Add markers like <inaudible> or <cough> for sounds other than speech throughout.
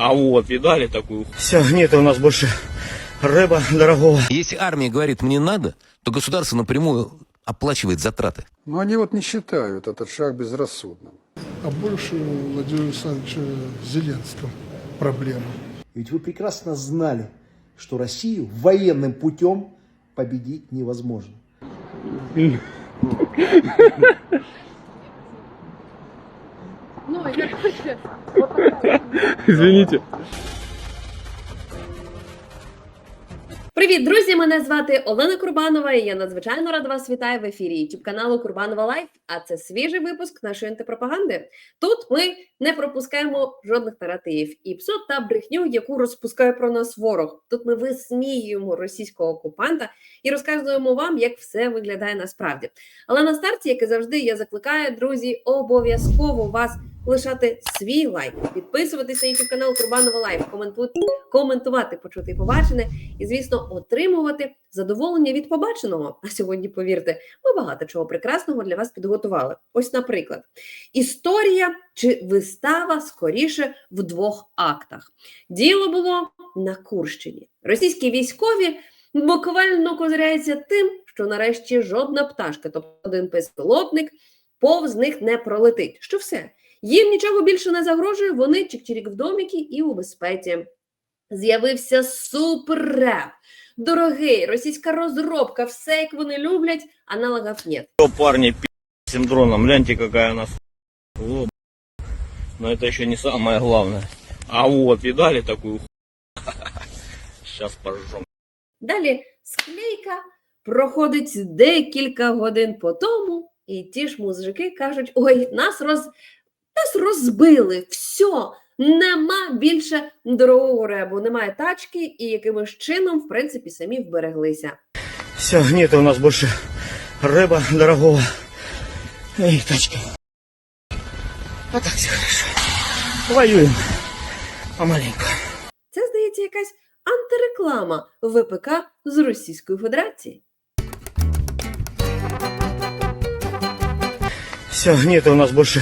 А вот, видали такую Все, нет у нас больше рыба дорогого. Если армия говорит «мне надо», то государство напрямую оплачивает затраты. Но они вот не считают этот шаг безрассудным. а больше у Владимира Александровича Зеленского проблема. Ведь вы прекрасно знали, что Россию военным путем победить невозможно. Извините. Привіт, друзі! Мене звати Олена Курбанова, і я надзвичайно рада вас вітаю в ефірі youtube каналу Курбанова Лайф. А це свіжий випуск нашої антипропаганди. Тут ми не пропускаємо жодних наративів і псот та брехню, яку розпускає про нас ворог. Тут ми висміюємо російського окупанта і розказуємо вам, як все виглядає насправді. Але на старті, як і завжди, я закликаю, друзі, обов'язково вас лишати свій лайк, підписуватися на youtube канал Курбанова Лайф, коментувати, коментувати, почути і побачене, і звісно, отримувати задоволення від побаченого. А сьогодні, повірте, ми багато чого прекрасного для вас підготували. Ось, наприклад, історія чи вистава скоріше в двох актах. Діло було на Курщині. Російські військові буквально козиряються тим, що нарешті жодна пташка, тобто один безпілотник, повз них не пролетить. Що все. Їм нічого більше не загрожує, вони чик-чирік в доміки і у безпеці. З'явився суперреп. Дорогий, російська розробка, все як вони люблять, аналогів нет. Что, парни, пи*** дроном, гляньте, какая она с***. О. Но это еще не самое главное. А вот, видали такую Сейчас <laughs> поржем. Далі склейка проходить декілька годин по тому, і ті ж музики кажуть: ой, нас роз... нас розбили, все, нема більше дорогого ребу, немає тачки, і якимось чином, в принципі, самі вбереглися. Все, нет у нас больше рыба дорогого. Эй, тачка. А так все хорошо. Воюем. Помаленьку. Це, здається, якась антиреклама ВПК з Російської Федерації. Все, нет у нас больше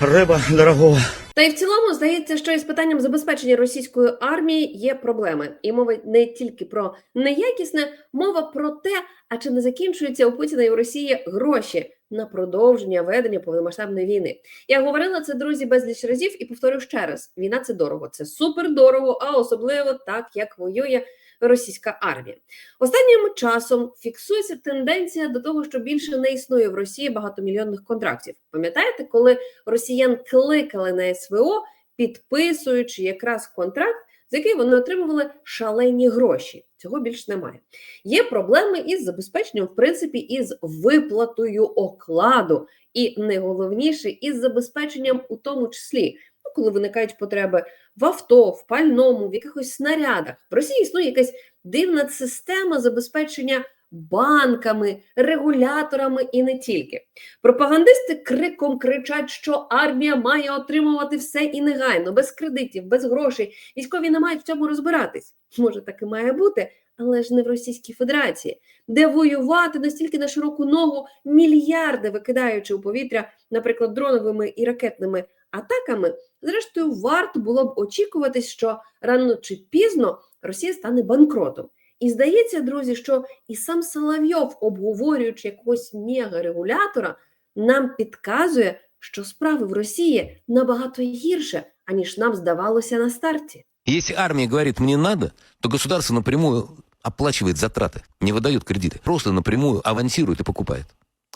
рыба дорогого. Та й в цілому здається, що із питанням забезпечення російської армії є проблеми, і мова не тільки про неякісне, мова про те, а чи не закінчуються у Путіна і у Росії гроші на продовження ведення повномасштабної війни. Я говорила це друзі безліч разів і повторю ще раз: війна це дорого, це супер дорого, а особливо так як воює російська армія. Останнім часом фіксується тенденція до того, що більше не існує в Росії багатомільйонних контрактів. Пам'ятаєте, коли росіян кликали на СВО, підписуючи якраз контракт, за який вони отримували шалені гроші. Цього більш немає. Є проблеми із забезпеченням, в принципі, із виплатою окладу, і найголовніше із забезпеченням, у тому числі, коли виникають потреби в авто, в пальному, в якихось снарядах. В Росії існує якась дивна система забезпечення банками, регуляторами і не тільки. Пропагандисти криком кричать, що армія має отримувати все і негайно, без кредитів, без грошей. Військові не мають в цьому розбиратись. Може, так і має бути, але ж не в Російській Федерації, де воювати настільки на широку ногу мільярди викидаючи у повітря, наприклад, дроновими і ракетними атаками. Зрештою, варто було б очікуватись, що рано чи пізно Росія стане банкротом. І здається, друзі, що і сам Соловйов, обговорюючи якогось мегарегулятора, нам підказує, що справи в Росії набагато гірше, аніж нам здавалося на старті. Если армия говорит «мне надо», то государство напрямую оплачивает затраты, не выдает кредиты. Просто напрямую авансирует и покупает.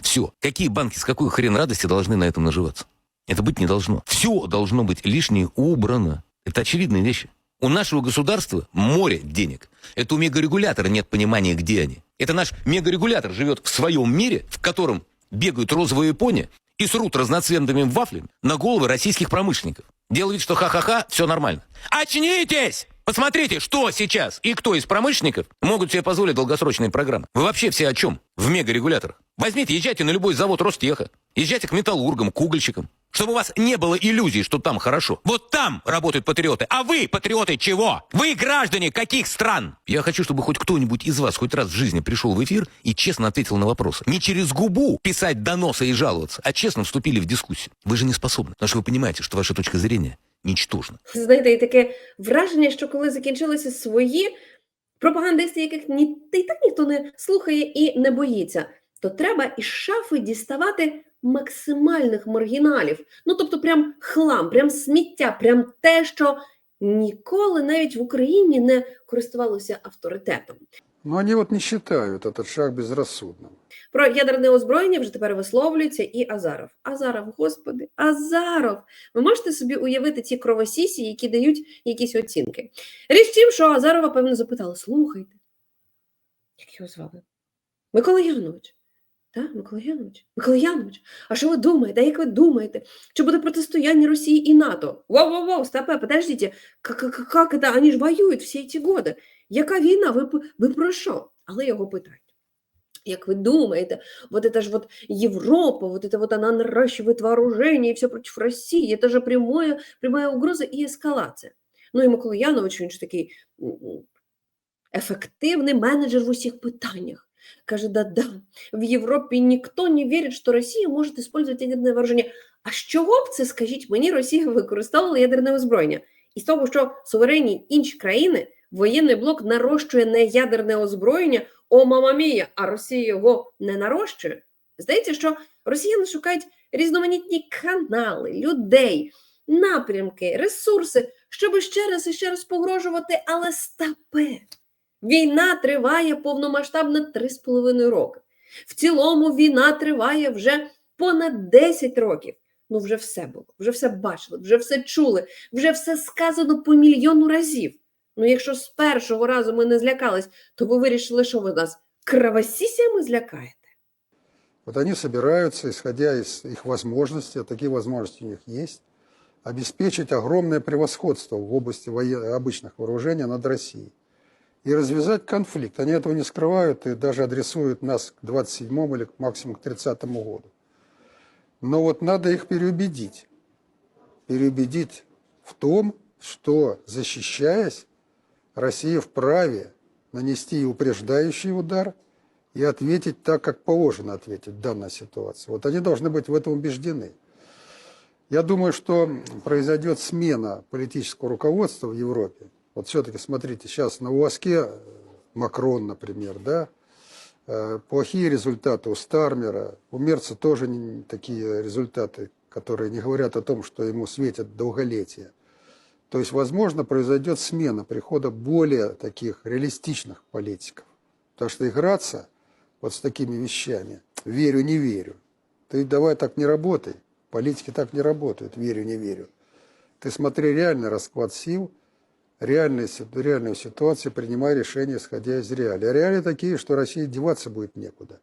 Все. Какие банки с какой хрен радости должны на этом наживаться? Это быть не должно. Все должно быть лишнее убрано. Это очевидные вещи. У нашего государства море денег. Это у мегарегулятора нет понимания, где они. Это наш мегарегулятор живет в своем мире, в котором бегают розовые пони и срут разноцветными вафлями на головы российских промышленников. Вид, что ха-ха-ха, все нормально. Очнитесь! Посмотрите, что сейчас и кто из промышленников могут себе позволить долгосрочные программы. Вы вообще все о чем в мегарегуляторах? Возьмите, езжайте на любой завод Ростеха, езжайте к металлургам, к угольщикам, чтобы у вас не было иллюзий, что там хорошо. Вот там работают патриоты. А вы, патриоты, чего? Вы граждане каких стран? Я хочу, чтобы хоть кто-нибудь из вас хоть раз в жизни пришел в эфир и честно ответил на вопросы. Не через губу писать доносы и жаловаться, а честно вступили в дискуссию. Вы же не способны, потому что вы понимаете, что ваша точка зрения ничтожно. Знаєте, і таке враження, що коли закінчилися свої пропагандисти, яких ні, та й так ніхто не слухає і не боїться, то треба із шафи діставати максимальних маргіналів. Ну тобто, прям хлам, прям сміття, прям те, що ніколи навіть в Україні не користувалося авторитетом. Но они вот не считают этот шаг безрассудным. Про ядерне озброєння вже тепер висловлюється і Азаров. Азаров, господи, Азаров! Ви можете собі уявити ці кровосісі, які дають якісь оцінки. Річ в тім, що Азарова, певно, запитали: слухайте, як його звали? Микола Янович. Так, Микола Янович. Микола Янович, а що ви думаєте? А як ви думаєте? Чи буде протистояние Росії і НАТО? Воу-воу-воу, стопе, подождите, как, как, как это? Они ж воюють всі ці годи. Яка війна? Ви, п- ви про що? Але його питають. Як вы думаете, вот это же вот Европа, вот это вот она наращивает вооружение и все против России, это же прямое, прямая угроза и эскалация. Ну і Микола Янович, він ж такий м, м, ефективний менеджер в усіх питаннях. Каже, да-да, в Європі ніхто не вірить, що Росія може использовать ядерне вооруження. А з чого б це, скажіть мені, Росія використовувала ядерне озброєння? І з того, що суверенні інші країни, воєнний блок нарощує не ядерне озброєння, о, мама мія, а Росія його не нарощує. Здається, що росіяни шукають різноманітні канали, людей, напрямки, ресурси, щоб ще раз і ще раз погрожувати, але стапе. Війна триває повномасштабно 3,5 роки. В цілому війна триває вже понад 10 років. Ну, вже все було, вже все бачили, вже все чули, вже все сказано по мільйону разів. Ну, якщо з першого разу ми не злякались, то ви вирішили, що ви нас кровосісями злякаєте. Вот они собираются, исходя из их возможностей, а такие возможности у них есть, обеспечить огромное превосходство в области воен- обычных вооружений над Россией и развязать конфликт. Они этого не скрывают и даже адресуют нас к 27 или максимум к 30 году. Но вот надо их переубедить. Переубедить в том, что, защищаясь, Россия вправе нанести и упреждающий удар и ответить так, как положено ответить в данной ситуации. Вот они должны быть в этом убеждены. Я думаю, что произойдет смена политического руководства в Европе. Вот все-таки, смотрите, сейчас на УАСКе э, Макрон, например, да, э, плохие результаты у Стармера, у Мерца тоже не такие результаты, которые не говорят о том, что ему светят долголетие. То есть, возможно, произойдет смена прихода более таких реалистичных политиков. Потому что играться вот с такими вещами, верю, не верю, ты давай так не работай. Политики так не работают, верю, не верю. Ты смотри реальный расклад сил, реальную, си- реальную ситуацию, принимай решения, исходя из реалий. А реалии такие, что России деваться будет некуда.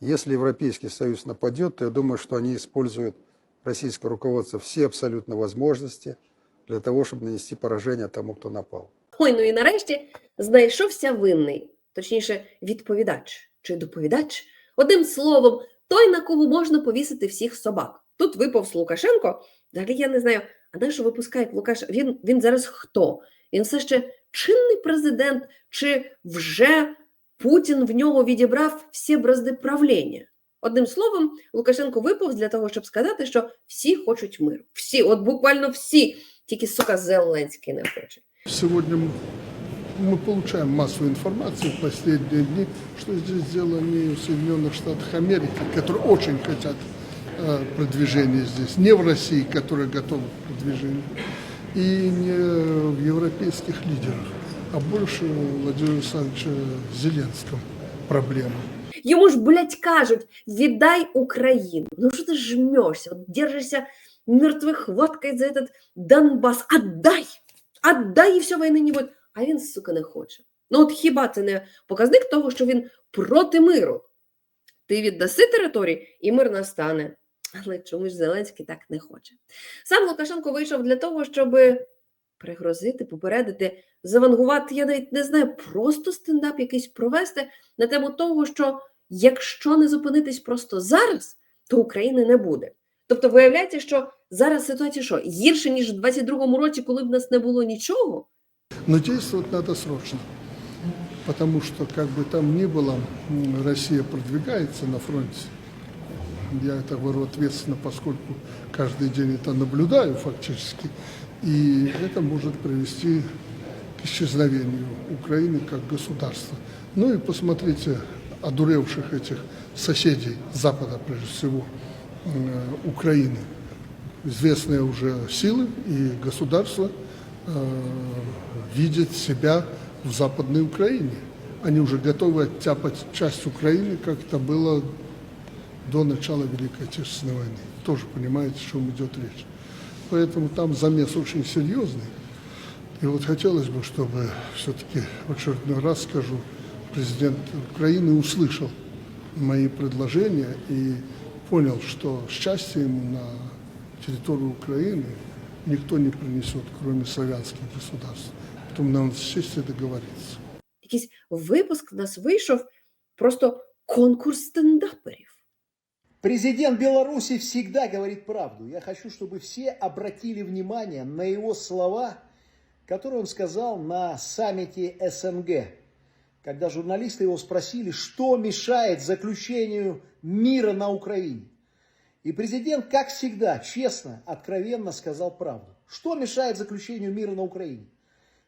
Если Европейский Союз нападет, то я думаю, что они используют российское руководство все абсолютно возможности для того, чтобы нанести поражение тому, кто напал. Ой, ну і нарешті знайшовся винний, точніше, відповідач чи доповідач. Одним словом, той, на кого можна повісити всіх собак. Тут виповз Лукашенко. Взагалі я не знаю, а на що випускають Лукаш? Він, він зараз хто? Він все ще чинний президент, чи вже Путін в нього відібрав всі бразди правління? Одним словом, Лукашенко виповз для того, щоб сказати, що всі хочуть миру. Всі, от буквально всі, тільки сука Зеленський не хоче. Сегодня м- мы получаем массу информации в последние дни, что здесь дело не в Соединенных Штатах Америки, которые очень хотят э, продвижения здесь, не в России, которая готова к продвижению, и не в европейских лидерах, а больше у Владимира Александровича Зеленском проблема. Йому ж, блядь, кажуть, віддай Україну. Ну що ти жмешься, от держишся мертвой хваткой за этот Донбас. Отдай! Отдай, і все, війни не буде. А він, сука, не хоче. Ну от хіба це не показник того, що він проти миру? Ти віддаси території, і мир настане. Але чомусь Зеленський так не хоче. Сам Лукашенко вийшов для того, щоб пригрозити, попередити, завангувати, я навіть не знаю, просто стендап якийсь провести на тему того, що якщо не зупинитись просто зараз, то України не буде. Тобто, виявляється, що зараз ситуація що гірше ніж в 22-му році, коли в нас не було нічого. Но действовать надо срочно. Потому что, как бы там ни было, Россия продвигается на фронте. Я это говорю ответственно, поскольку каждый день это наблюдаю фактически. И это может привести к исчезновению Украины как государства. Ну и посмотрите одуревших этих соседей Запада, прежде всего, э, Украины. Известные уже силы и государства э, видят себя в Западной Украине. Они уже готовы оттяпать часть Украины, как это было до начала Великой Отечественной войны. Тоже понимаете, о чем идет речь. Поэтому там замес очень серьезный. И вот хотелось бы, чтобы все-таки в очередной раз скажу, президент Украины услышал мои предложения и понял, что счастье ему на территорию Украины никто не принесет, кроме славянских государств. Поэтому нам сесть и договориться. Якийсь випуск у нас вийшов просто конкурс стендаперів. Президент Беларуси всегда говорит правду. Я хочу, чтобы все обратили внимание на его слова, которые он сказал на саммите СНГ, когда журналисты его спросили, что мешает заключению мира на Украине. И президент, как всегда, честно, откровенно сказал правду. Что мешает заключению мира на Украине?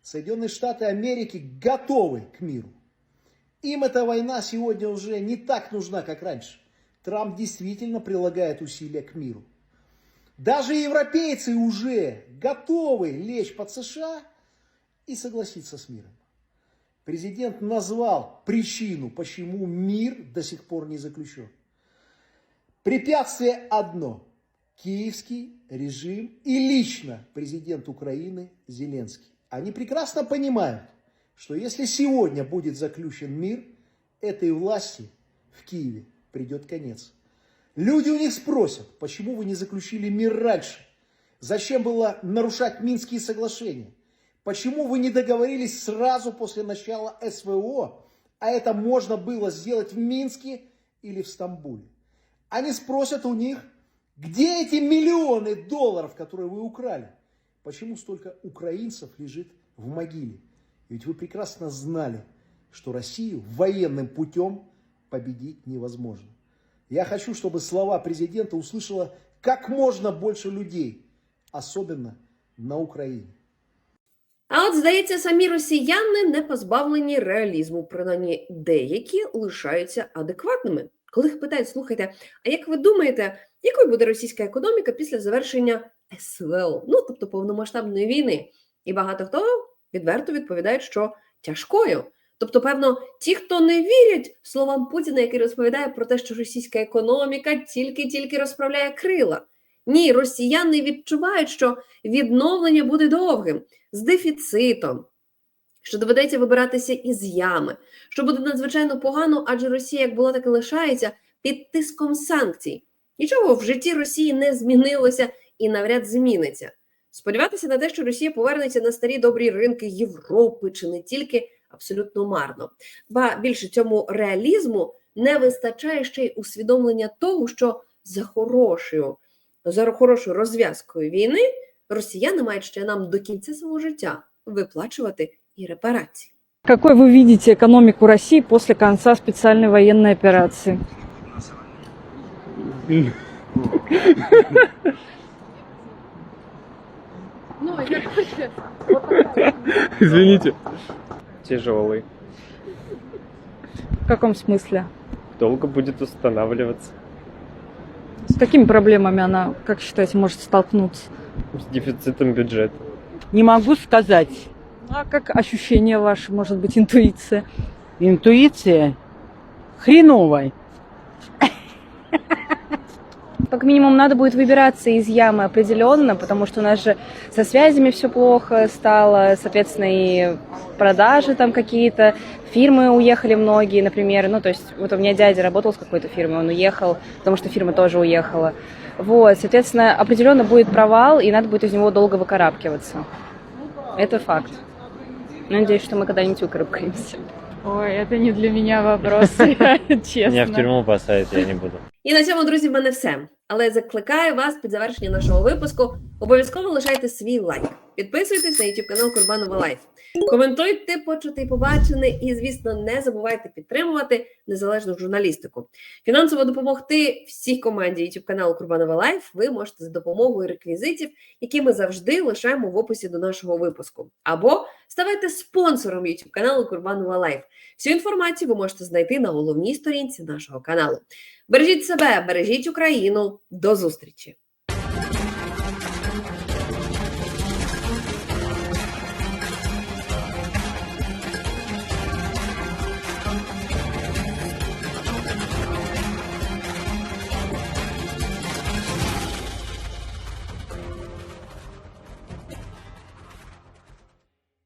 Соединенные Штаты Америки готовы к миру. Им эта война сегодня уже не так нужна, как раньше. Трамп действительно прилагает усилия к миру. Даже европейцы уже готовы лечь под США и согласиться с миром. Президент назвал причину, почему мир до сих пор не заключен. Препятствие одно. Киевский режим и лично президент Украины Зеленский. Они прекрасно понимают, что если сегодня будет заключен мир, этой власти в Киеве придет конец. Люди у них спросят, почему вы не заключили мир раньше? Зачем было нарушать Минские соглашения? Почему вы не договорились сразу после начала СВО, а это можно было сделать в Минске или в Стамбуле? Они спросят у них, где эти миллионы долларов, которые вы украли? Почему столько украинцев лежит в могиле? Ведь вы прекрасно знали, что Россию военным путем победить невозможно. Я хочу, чтобы слова президента услышало как можно больше людей, особенно на Украине. А от, здається, самі росіяни не позбавлені реалізму, принаймні деякі лишаються адекватними. Коли їх питають, слухайте, а як ви думаєте, якою буде російська економіка після завершення СВО, ну тобто повномасштабної війни? І багато хто відверто відповідають, що тяжкою. Тобто, певно, ті, хто не вірять словам Путіна, який розповідає про те, що російська економіка тільки-тільки розправляє крила. Ні, росіяни відчувають, що відновлення буде довгим, з дефіцитом, що доведеться вибиратися із ями, що буде надзвичайно погано, адже Росія як була, так і лишається під тиском санкцій. Нічого в житті Росії не змінилося і навряд зміниться. Сподіватися на те, що Росія повернеться на старі добрі ринки Європи чи не тільки абсолютно марно. Ба більше цьому реалізму не вистачає ще й усвідомлення того, що за хорошою, за хорошою розв'язкою війни росіяни мають ще нам до кінця свого життя виплачувати і репарації. Какой вы видите экономику России после конца специальной военной операции? Извините. Тяжелый. В каком смысле? Долго будет устанавливаться. С какими проблемами она, как считаете, может столкнуться? С дефицитом бюджета. Не могу сказать. А как ощущение ваше, может быть, интуиция? Интуиция хреновая. Как минимум надо будет выбираться из ямы определенно, потому что у нас же со связями все плохо стало, соответственно, и продажи там какие-то, фирмы уехали многие, например, ну, то есть вот у меня дядя работал с какой-то фирмой, он уехал, потому что фирма тоже уехала. Вот, соответственно, определенно будет провал, и надо будет из него долго выкарабкиваться. Это факт. Надеюсь, что мы когда-нибудь выкарабкаемся. Ой, это не для меня вопрос, <laughs> честно. Меня в тюрьму посадят, я не буду. І на цьому, друзі, в мене все. Але закликаю вас під завершення нашого випуску обов'язково лишайте свій лайк. підписуйтесь на YouTube канал Курбанова Лайф. Коментуйте почути і побачене, і, звісно, не забувайте підтримувати незалежну журналістику. Фінансово допомогти всій команді YouTube каналу Курбанова Лайф ви можете за допомогою реквізитів, які ми завжди лишаємо в описі до нашого випуску. Або ставайте спонсором YouTube каналу Курбанова Лайф. Всю інформацію ви можете знайти на головній сторінці нашого каналу. Бережіть себе, бережіть Україну. До зустрічі!